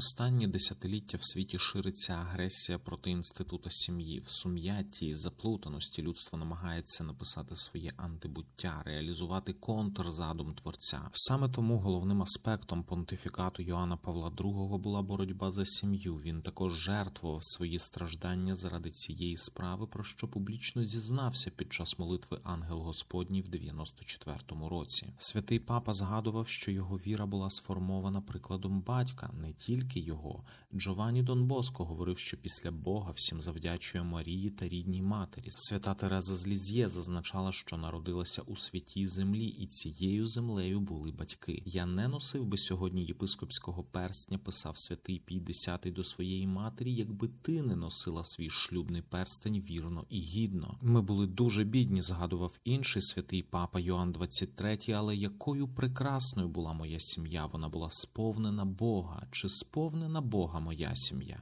Останні десятиліття в світі шириться агресія проти інституту сім'ї. В сум'ятті і заплутаності людство намагається написати своє антибуття, реалізувати контрзадум творця. Саме тому головним аспектом понтифікату Йоанна Павла II була боротьба за сім'ю. Він також жертвував свої страждання заради цієї справи, про що публічно зізнався під час молитви Ангел Господній в 94-му році. Святий папа згадував, що його віра була сформована прикладом батька, не тільки його. Джованні Дон Боско говорив, що після Бога всім завдячує Марії та рідній матері. Свята Тереза з Ліз'є зазначала, що народилася у святій землі, і цією землею були батьки. Я не носив би сьогодні єпископського перстня, писав святий Пій Десятий до своєї матері, якби ти не носила свій шлюбний перстень вірно і гідно. Ми були дуже бідні, згадував інший святий папа Йоанн 23, але якою прекрасною була моя сім'я. Вона була сповнена Бога. Чи сповнена Бога моя сім'я?